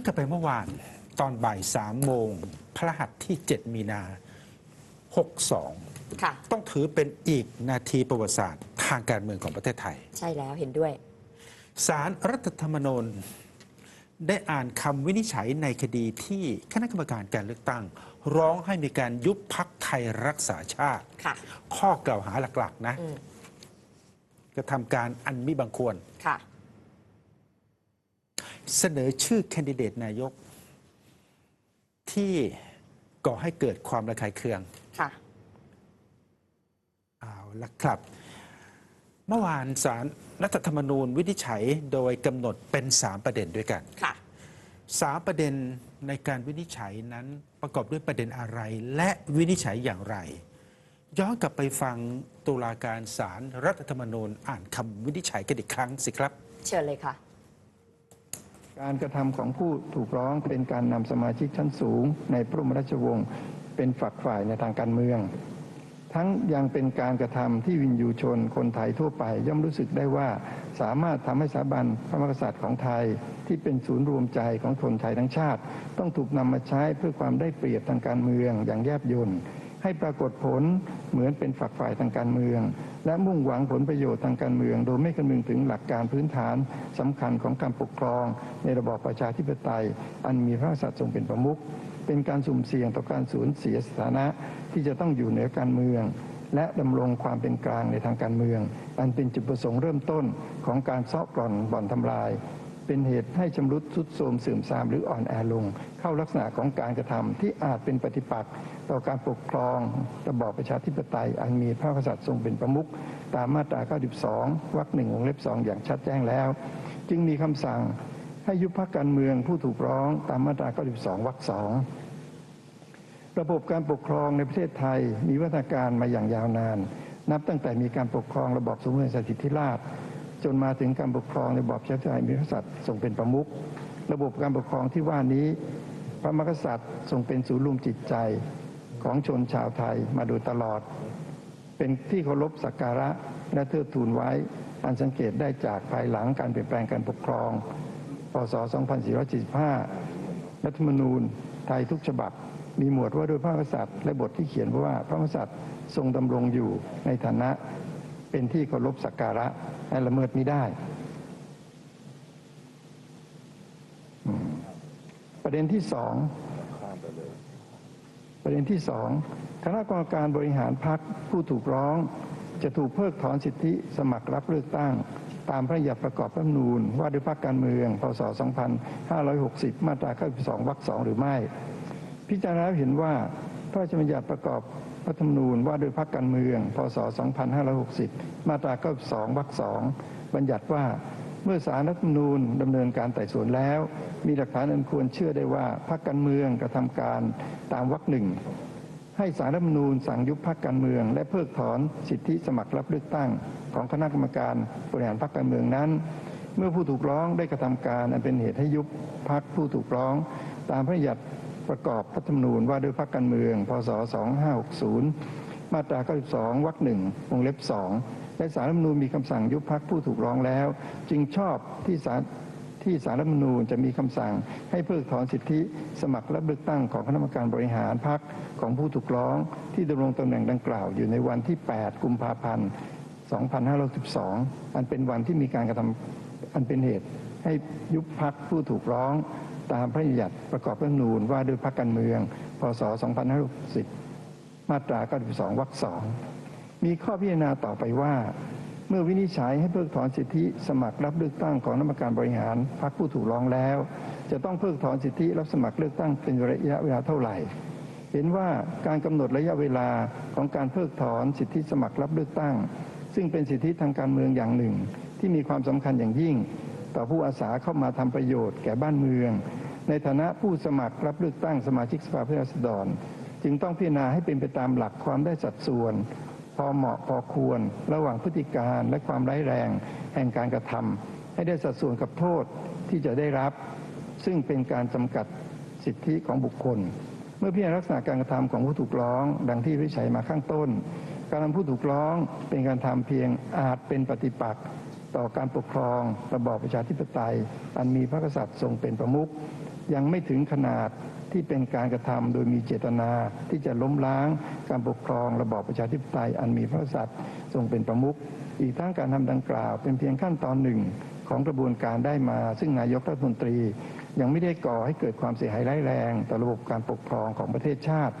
อนกลับไปเมื่อวานตอนบ่ายสามโมงพระหัสที่ 7 มีนา62ค่ะต้องถือเป็นอีกนาทีประวัติศาสตร์ทางการเมืองของประเทศไทย ใช่แล้วเห็นด้วย สารรัฐธรรมนูญได้อ่านคำวินิจฉัยในคดีที่คณะกรรมการการเลือกตั้ง ร้องให้มีการยุบพักไทยรักษาชาติ ค่ะ ข้อกล่าวหาหลักๆ นะอืมกระทำการอันมิบังควร ค่ะ เสนอชื่อแคนดิเดตนายก ที่ก่อให้เกิดความระคายเคืองค่ะเอาละครับ เมื่อวานสารรัฐธรรมนูญวินิจฉัยโดยกำหนดเป็น 3 ประเด็นด้วยกันค่ะสามประเด็นในการวินิจฉัยนั้นประกอบด้วยประเด็นอะไร และวินิจฉัยอย่างไร ย้อนกลับไปฟังตุลาการศาลรรัฐธรรมนูญอ่านคำวินิจฉัยกันอีกครั้งสิครับ เชิญเลยค่ะ การกระทำของผู้ถูกร้องเป็นการนำสมาชิกชั้นสูง ในพระบรมราชวงศ์เป็นฝักฝ่ายในทางการเมือง ทั้งยังเป็นการกระทำที่วินยูชนคนไทยทั่วไป ย่อมรู้สึกได้ว่าสามารถทำให้สถาบันพระมหากษัตริย์ของไทย ที่เป็นศูนย์รวมใจของคนไทยทั้งชาติ ต้องถูกนำมาใช้เพื่อความได้เปรียบทางการเมืองอย่างแยบยล ให้ปรากฏผลเหมือนเป็นฝักฝ่ายทางการเมือง และมุ่งหวังผลประโยชน์ทางการเมือง โดยไม่คำนึงถึงหลักการพื้นฐานสำคัญของการปกครอง ในระบอบประชาธิปไตย อันมีพระมหากษัตว์ทรงเป็นประมุขเป็นการสุ่มเสี่ยงต่อการสูญเสียสถานะที่จะต้องอยู่เหนือการเมืองและดำรงความเป็นกลางในทางการเมือง อันเป็นจุดประสงค์เริ่มต้นของการเซาะกร่อนบ่อนทำลาย เป็นเหตุให้ชำรุดทรุดโทรมเสื่อมทรามหรืออ่อนแอลง เข้าลักษณะของการกระทำที่อาจเป็นปฏิปักษ์ต่อการปกครองระบอบประชาธิปไตย อันมีพระมหากษัตริย์ทรงเป็นประมุขตามมาตรา 92 วรรคหนึ่งวงเล็บสองอย่างชัดแจ้งแล้ว จึงมีคำสั่งให้ยุบพักการเมืองผู้ถูกร้องตามมาตรา 92 วรรคสองระบบการปกครองในประเทศไทยมีวัฒนการมาอย่างยาวนาน นับตั้งแต่มีการปกครองระบอบสมเด็จพรสิทธิราช จนมาถึงการปกครองในบอบชาติไทยมีพระกษัตร์ทรงเป็นประมุขระบบการปกครองที่ว่านี้ พระมหากษัตริย์ทรงเป็นศูนย์รวมจิตใจของชนชาวไทยมาโดยตลอด เป็นที่เคารพสักการะและเทิดทูนไว้ อันสังเกตได้จากภายหลังการเปลี่ยนแปลงการปกครอง พศ 2475 รัฐธรรมนูญไทยทุกฉบับ มีหมวดว่าด้วยพระมหากษัตริย์และบทที่เขียนว่าพระมหากษัตริย์ทรงดำรงอยู่ในฐานะ เป็นที่เคารพสักการะและละเมิดมิได้ ประเด็นที่สองประเด็นที่สองคณะกรรมการบริหารพักผู้ถูกร้อง จะถูกเพิกถอนสิทธิสมัครรับเลือกตั้ง ตามพระราชบัญญัติประกอบรัฐนูญว่าด้วยพรรคการเมือง พศ 2560 มาตรา92วรรคสองหรือไม่ พิจารณาเห็นว่าพระราชบัญญัติประกอบ รัฐธรรมนูญว่าด้วยพรรคการเมือง พศ 2560 มาตรา 92 วรรคสองบัญญัติว่าเมื่อสารรัฐธรรมนูญดำเนินการไต่สวนแล้ว มีหลักฐานอันควรเชื่อได้ว่าพรรคการเมืองกระทำการตามวรรคหนึ่งให้สารรัฐธรรมนูญสั่งยุบพรรคการเมือง และเพิกถอนสิทธิสมัครรับเลือกตั้ง ของคณะกรรมการบริหารพรรคการเมืองนั้น เมื่อผู้ถูกร้องได้กระทำการอันเป็นเหตุให้ยุบพรรคผู้ถูกร้อง ตามพระราชบัญญัติ ประกอบรัฐธรรมนูญว่าด้วยพรรคการเมือง พศ 2560 มาตรา 92 วรรคหนึ่งวงเล็บสองและสารรัฐธรรมนูญมีคำสั่งยุบพักผู้ถูกร้องแล้ว จึงชอบที่สารที่สารรัฐธรรมนูญจะมีคำสั่งให้เพิกถอนสิทธิสมัครรับเลือกตั้งของคณะกรรมการบริหารพักของผู้ถูกร้องที่ดำรงตำแหน่งดังกล่าวอยู่ในวันที่ 8 กุมภาพันธ์ 2512 อันเป็นวันที่มีการกระทำอันเป็นเหตุให้ยุบพักผู้ถูกร้อง ตามพระราชบัญญัติประกอบรัฐธรรมนูญว่าด้วยพรรคการเมือง พศ 2560 มาตรา 92 วรรคสองมีข้อพิจารณาต่อไปว่า เมื่อวินิจฉัยให้เพิกถอนสิทธิสมัครรับเลือกตั้งของคณะกรรมการบริหารพรรคผู้ถูกร้องแล้ว จะต้องเพิกถอนสิทธิรับสมัครเลือกตั้งเป็นระยะเวลาเท่าไหร่ เห็นว่าการกำหนดระยะเวลาของการเพิกถอนสิทธิสมัครรับเลือกตั้ง ซึ่งเป็นสิทธิทางการเมืองอย่างหนึ่ง ที่มีความสำคัญอย่างยิ่งต่อผู้อาสาเข้ามาทำประโยชน์แก่บ้านเมือง ในฐานะผู้สมัครรับเลือกตั้งสมาชิกสภาผู้แทนราษฎร จึงต้องพิจารณาให้เป็นไปตามหลักความได้สัดส่วน พอเหมาะพอควร ระหว่างพฤติการและความร้ายแรงแห่งการกระทำให้ได้สัดส่วนกับโทษที่จะได้รับ ซึ่งเป็นการจำกัดสิทธิของบุคคล เมื่อพิจารณาลักษณะการกระทำของผู้ถูกร้อง ดังที่วิจัยมาข้างต้น การทำผู้ถูกร้องเป็นการทำเพียงอาจเป็นปฏิปักษ์ต่อการปกครองระบอบประชาธิปไตย อันมีพระกษัตริย์ทรงเป็นประมุข ยังไม่ถึงขนาดที่เป็นการกระทำโดยมีเจตนาที่จะล้มล้างการปกครองระบอบประชาธิปไตยอันมีพระกษัตริย์ทรงเป็นประมุขอีกทั้งการทำดังกล่าว เป็นเพียงขั้นตอนหนึ่งของกระบวนการได้มา ซึ่งนายกรัฐมนตรี ยังไม่ได้ก่อให้เกิดความเสียหายร้ายแรงต่อระบบการปกครองของประเทศชาติ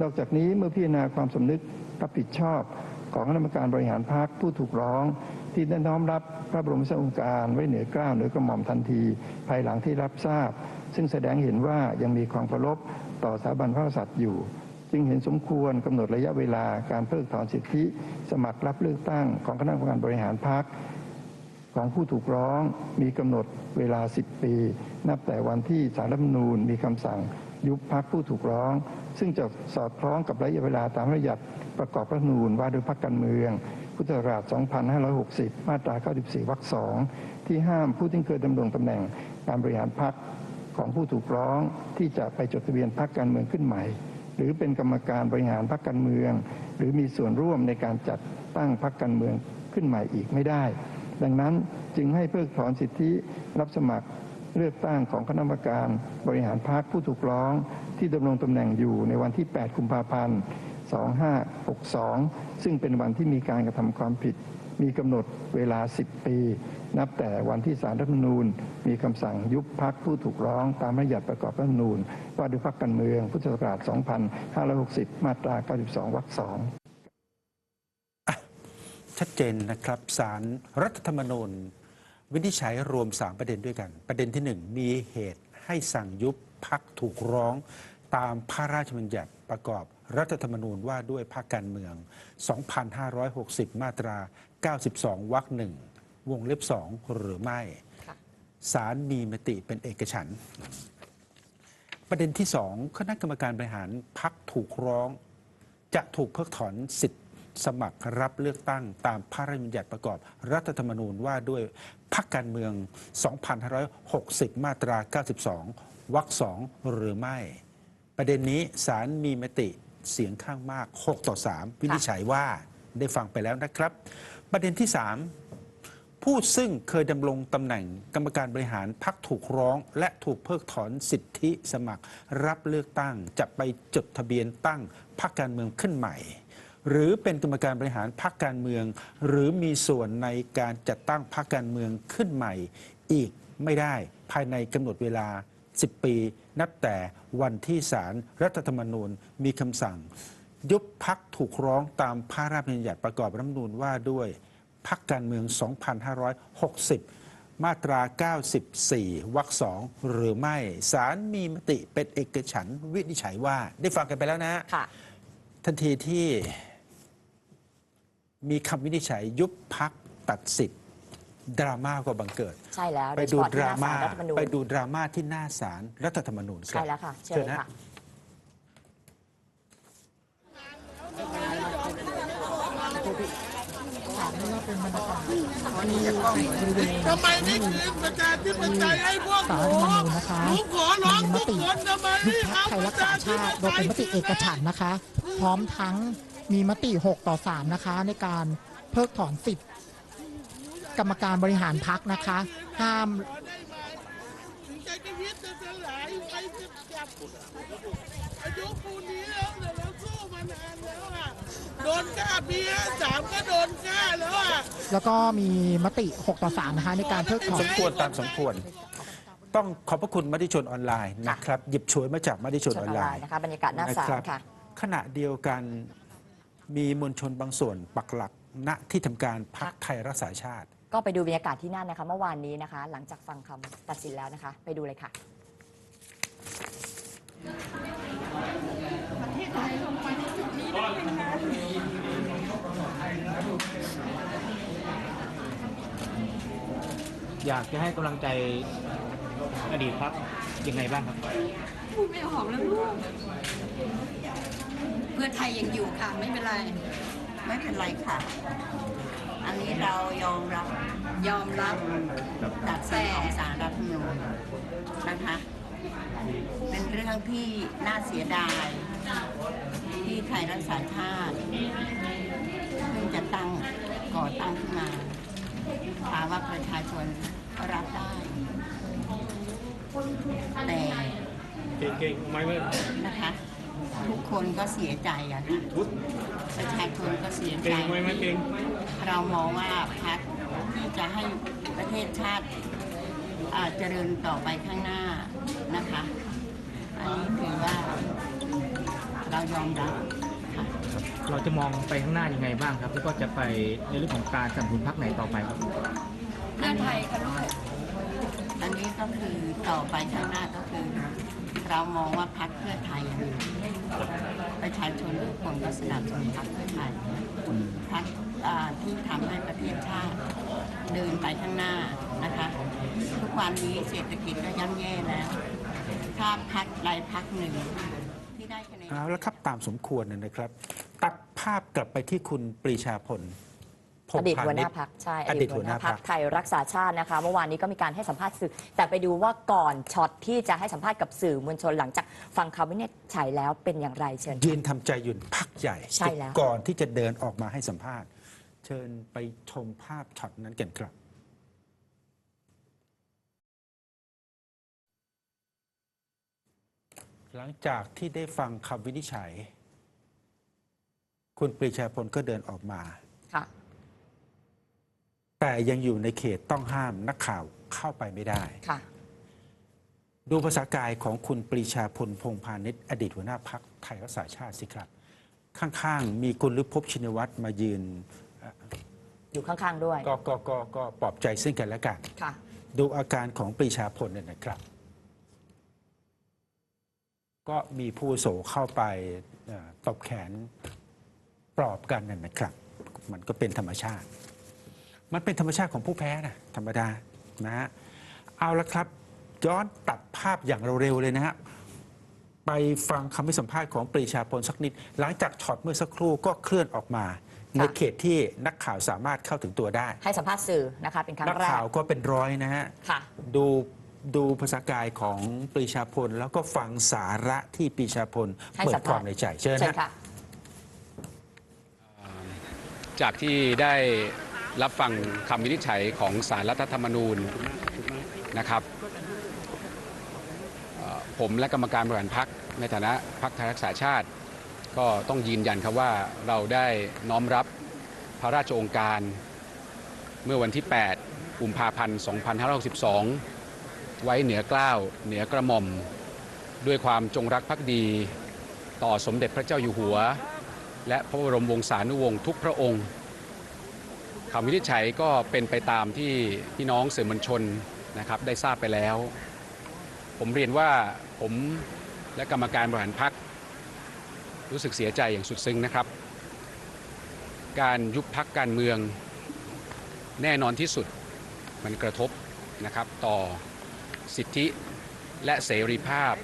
นอกจากนี้เมื่อพิจารณาความสำนึกรับผิดชอบของคณะกรรมการบริหารพรรคผู้ถูกร้อง ที่ได้น้อมรับพระบรมราชโองการไว้เหนือเกล้าวเหนือกระหม่อมทันที ภายหลังที่รับทราบ ซึ่งแสดงเห็นว่ายังมีความเคารพต่อสถาบันพระกษัตริย์อยู่ จึงเห็นสมควรกำหนดระยะเวลาการเพิกถอนสิทธิ สมัครรับเลือกตั้งของคณะกรรมการบริหารพรรคของผู้ถูกร้องมีกำหนดเวลา 10 ปี นับแต่วันที่สารรัฐธรรมนูญมีคำสั่งยุบพักผู้ถูกร้อง ซึ่งจะสอดคล้องกับระยะเวลาตามระราชบัญญัติประกอบรัฐธรรมนูญว่าด้วยพรรคการเมือง พุทธศักราช 2560 มาตรา 94 วรรค 2 ที่ห้ามผู้ที่เคยดำรงตำแหน่งการบริหารพรรคของผู้ถูกร้องที่จะไปจดทะเบียนพรรคการเมืองขึ้นใหม่ หรือเป็นกรรมการบริหารพรรคการเมือง หรือมีส่วนร่วมในการจัดตั้งพรรคการเมืองขึ้นใหม่อีกไม่ได้ ดังนั้นจึงให้เพิกถอนสิทธิรับสมัครเลือกตั้งของคณะกรรมการบริหารพรรคผู้ถูกร้องที่ดำรงตำแหน่งอยู่ในวันที่ 8 กุมภาพันธ์ 2562 ซึ่งเป็นวันที่มีการกระทำความผิด มีกำหนดเวลา 10 ปี นับแต่วันที่สารรัฐมนูญ มีคำสั่งยุบพักผู้ถูกร้องตามระราชบัญญัติประกอบรัฐมนูญ ว่าด้วยพรรคการเมือง พุทธศักราช 2560 มาตรา 92 วรรค 2ชัดเจนนะครับสารรัฐธรรมนูญ วินิจฉัยรวม 3 ประเด็นด้วยกัน ประเด็นที่ 1 มีเหตุให้สั่งยุบพักถูกร้องตามพระราชบัญญัติ ประกอบรัฐธรรมนูญว่าด้วยพรรคการเมือง 2560 มาตรา 92 วรรคหนึ่งวงเล็บ2หรือไม่ค่ะศาลมีมติเป็นเอกฉันท์ประเด็นที่สองคณะกรรมการบริหารพักถูกร้อง จะถูกเพิกถอนสิทธิ์สมัครรับเลือกตั้งตามพระราชบัญญัติประกอบรัฐธรรมนูญว่าด้วยพรรคการเมือง 2560 มาตรา 92 วรรคสองหรือไม่ ประเด็นนี้ศาลมีมติเสียงข้างมาก 6 ต่อ 3 วินิจฉัยว่าได้ฟังไปแล้วนะครับ ประเด็นที่ 3 ผู้ซึ่งเคยดำรงตำแหน่งกรรมการบริหารพักถูกร้อง และถูกเพิกถอนสิทธิสมัคร รับเลือกตั้งจะไปจดทะเบียนตั้งพรรคการเมืองขึ้นใหม่ หรือเป็นกรรมการบริหารพรรคการเมือง หรือมีส่วนในการจัดตั้งพรรคการเมืองขึ้นใหม่ อีกไม่ได้ภายในกำหนดเวลา 10 ปี นับแต่วันที่ศาลรรัฐธรรมนูญมีคำสั่ง ยุบพักถูกร้องตามพระราชบัญญัติประกอบรัฐธรรมนูญว่าด้วยพักการเมือง 2560 มาตรา 94 วรรคสองหรือไม่ศาลมีมติเป็นเอกฉันท์วินิจฉัยว่า ได้ฟังกันไปแล้วนะค่ะทันทีที่มีคำวินิจฉัยยุบพักตัดสิทธิ์ ดราม่าก็บังเกิด ใช่แล้วไปโดยเฉดูพาะดที่หราน้าม่าศาลรัฐธรรมนูญไปดูดราม่าที่หน้าศาลรัฐธรรมนูญครับใช่แล้วค่ะเชิญเลยฮค่ะทำไมไม่คืนประชาธิปไตยให้พวกหสารนูรัฐธรรมนูญนะคะหนูขอร้องมีมทุกติคนทำไมยุไม่บพักไทเอายปรัระกษาชาธิชาปติโดยไตเป็นยมติเอกฉันท์นะคะ พร้อมทั้งมีมติ 6 ต่อ 3 นะคะ ในการเพิกถอนสิทธิ์ กรรมการบริหารพักนะคะ ห้ามขอได้ไหมถึงใจชีวิตจะสลายไปจะจับอายุปูนนี้แล้วแต่เราสู้มานานแล้วอะโดนฆ่าเบียร์สามก็โดนฆ่าแล้วอะแล้วก็มีมติ 6 ต่อ 3 นะคะในการเพิกถอสนมควรตามสมควร ต้องขอบพระคุณมติชนออนไลน์นะครับ หยิบฉวยมาจากมติชนชอนออนนไลไลน์น์นะคะบรรยากาศหน้าศาลนะครับค่ะ ขณะเดียวกันมีมวลชนบางส่วนปักหลักณที่ทำการพักไทยรักษาชาติ ก็ไปดูบรรยากาศที่นั่นนะคะ เมื่อวานนี้นะคะ หลังจากฟังคำตัดสินแล้วนะคะ ไปดูเลยค่ะ อยากจะให้กำลังใจอดีตครับยังไงบ้างครับ พูดไม่ออกแล้วลูก เพื่อไทยยังอยู่ค่ะ ไม่เป็นไร ไม่เป็นไรค่ะ อันนี้เรายอมรับยอมรับตัดสินของศาลรัฐธรรมนูญนะคะ เป็นเรื่องที่น่าเสียดาย ที่ไทยรักษาชาติเพิ่งจะตั้งก่อตั้งขึ้นมาถามว่าประชาชนก็รับได้ แต่เก่งๆไม่ไม่นะคะ ทุกคนก็เสียใจอะค่ะประชาชนก็เสียใจเก่งไม่ไม่เก่งเรามองว่าพักที่จะให้ประเทศชาติอ่าเจริญต่อไปข้างหน้านะคะ อันนี้ถือว่าเรายอมรับค่ะเราจะมองไปข้างหน้ายังไงบ้างครับ แล้วก็จะไปในเรื่องของการสนับสนุนพรรคไหนต่อไปครับเพื่อไทยค่ะลูกอันนี้ก็คือต่อไปข้างหน้าก็คือ เรามองว่าพักเพื่อไทยประชาชนทุกคนก็สนับสนุนพักเพื่อไทยพักที่ทำให้ประเทศชาติเดินไปข้างหน้านะคะทุกวันนี้เศรษฐกิจก็ย่ำแย่แล้ว ถ้าพักใดพักหนึ่งที่ได้คะแนนเอาละครับตามสมควรนะครับ ตัดภาพกลับไปที่คุณปรีชาพล องดีตพาหัวหณิชน้าย์พักใช่อดีตหัวหน้าพรรคไทยรักษาชาตินะคะ เมื่อวานนี้ก็มีการให้สัมภาษณ์สื่อ แต่ไปดูว่าก่อนช็อตที่จะให้สัมภาษณ์กับสื่อมวลชนหลังจากฟังคำวินิจฉัยแล้วเป็นอย่างไรเชิญยืนทำใจหยุ่นพักใหญ่ใช่แล้วก่อนที่จะเดินออกมาให้สัมภาษณ์ เชิญไปชมภาพช็อตนั้นกันครับหลังจากที่ได้ฟังคำวินิจฉัย คุณปรีชาพลก็เดินออกมาค่ะ แต่ยังอยู่ในเขตต้องห้ามนักข่าวเข้าไปไม่ได้ค่ะ ดูภาษากายของคุณปรีชาพลพงษ์พาณิชย์อดีตหัวหน้าพักไทยรักษาชาติสิครับ ข้างๆ มีคุณลึกภพชินวัตรมายืนอยู่ข้างๆด้วย ก็ก็ก็ก็ปลอบใจซึ่งกันและกันค่ะ ดูอาการของปรีชาพลเนี่ยนะครับ ก็มีผู้โสเข้าไปเอ่อตบแขนปลอบกันนั่นนะครับ มันก็เป็นธรรมชาติ มันเป็นธรรมชาติของผู้แพ้นะธรรมดานะฮะเอาละครับ ย้อนตัดภาพอย่างเร็วๆเลยนะฮะไปฟังคำให้สัมภาษณ์ของปรีชาพลสักนิด หลังจากช็อตเมื่อสักครู่ก็เคลื่อนออกมา ในเขตที่นักข่าวสามารถเข้าถึงตัวได้ ให้สัมภาษณ์สื่อนะคะเป็นครั้นังกแรกข่าวก็เป็นร้อยนะฮะค่ะดูดูภาษากายของปรีชาพล แล้วก็ฟังสาระที่ปรีชาพลให้เปิสัดมภาษณ์ความในใจเชิญเชิญนะค่ะจากที่ได้ รับฟังคำวินิจฉัยของสารรัฐธรรมนูญนะครับผมและกรรมการบริหารพักในฐานะพักไทยรักษาชาติ ก็ต้องยืนยันครับว่าเราได้น้อมรับพระราชโองการ เมื่อวันที่ 8 กุมภาพันธ์ 2562 ไว้เหนือเกล้าวเหนือกระหม่อม ด้วยความจงรักภักดี ต่อสมเด็จพระเจ้าอยู่หัว และพระบรมวงศานุวงศ์ทุกพระองค์ วินิจฉัยก็เป็นไปตามที่พี่น้องสื่อมวลชนนะครับได้ทราบไปแล้ว ผมเรียนว่าผมและกรรมการบริหารพักรู้สึกเสียใจอย่างสุดซึ้งนะครับ การยุบพักการเมืองแน่นอนที่สุดมันกระทบนะครับต่อสิทธิและเสรีภาพ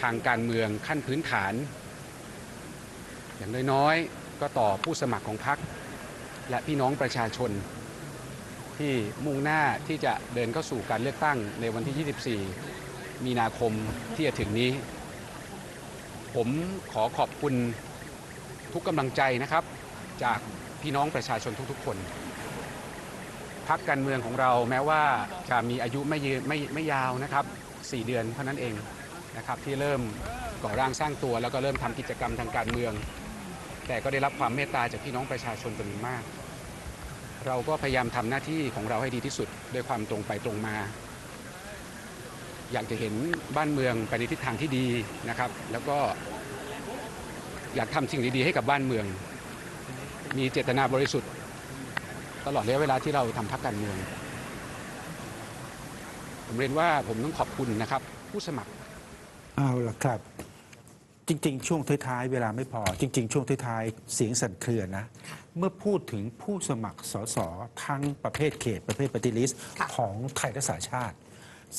ทางการเมืองขั้นพื้นฐาน อย่างน้อยๆก็ต่อผู้สมัครของพรรค และพี่น้องประชาชน ที่มุ่งหน้าที่จะเดินเข้าสู่การเลือกตั้งในวันที่ 24 มีนาคมที่จะถึงนี้ ผมขอขอบคุณทุกกำลังใจนะครับ จากพี่น้องประชาชนทุกๆ คนพักการเมืองของเราแม้ว่าจะมีอายุไม่ยืนไม่ไม่ยาวนะครับ 4 เดือนเท่านั้นเองนะครับที่เริ่มก่อร่างสร้างตัวแล้วก็เริ่มทำกิจกรรมทางการเมือง แต่ก็ได้รับความเมตตาจากพี่น้องประชาชนเป็นอย่างมาก เราก็พยายามทำหน้าที่ของเราให้ดีที่สุดด้วยความตรงไปตรงมา อยากจะเห็นบ้านเมืองไปในทิศทางที่ดีนะครับ แล้วก็อยากทำสิ่งดีๆให้กับบ้านเมือง มีเจตนาบริสุทธิ์ ตลอดระยะเวลาที่เราทำพักการเมือง ผมเรียนว่าผมต้องขอบคุณนะครับ ผู้สมัครเอาละครับ จริง ๆ ช่วงท้ายๆเวลาไม่พอ จริง ๆ ช่วงท้ายๆเสียงสั่นเครือนะ เมื่อพูดถึงผู้สมัครสสทั้งประเภทเขตประเภทปฏิลิสค่ะของไทยรักษาชาติ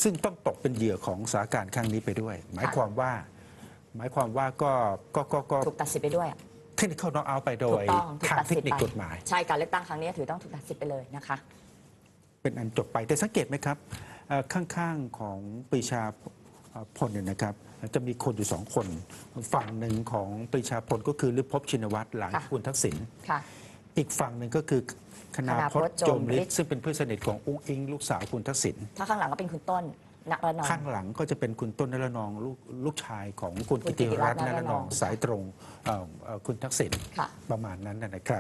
ซึ่งต้องตกเป็นเหยื่อของสถานการณ์ครั้งนี้ไปด้วย หมายความว่า หมายความว่าก็ก็ก็ก็ถูกตัดสิทธิ์ไปด้วยอะเทคนิคเข้าน้องเอาไปโดถูยกต้องถูกทางตัดเทสิคทธิ์นิคไปกฎหมาย ใช่การเลือกตั้งครั้งนี้ถือต้องถูกตัดสิทธิ์ไปเลยนะคะ เป็นอันจบไปแต่สังเกตไหมครับเอ่อข้างๆของปรีชาเอ่อ พลเนี่ยนะครับจะมีคนอยู่สองคน ฝั่งหนึ่งของปรีชาพลก็คือลึกภพชินวัตรหลังค่ะคุณทักษิณค่ะอีกฝั่งหนึ่งก็คือคณาคณาพพจจน์น์โจโจมมฤฤททธิ์ธิ์ซึ่งเป็นเพื่อนสนิทของอุ้งอิงลูกสาวคุณทักษิณถ้าข้างหลังก็เป็นคุณต้นณรนองข้างหลังก็จะเป็นคุณต้นนรนองลูกลูกชายของคุณคุกิณกิติติรัรัตตน์น์นนรรนนอองงสายตรงเอ่อเอ่อคุณทักษิณค่ะประมาณนั้นนะนะครับ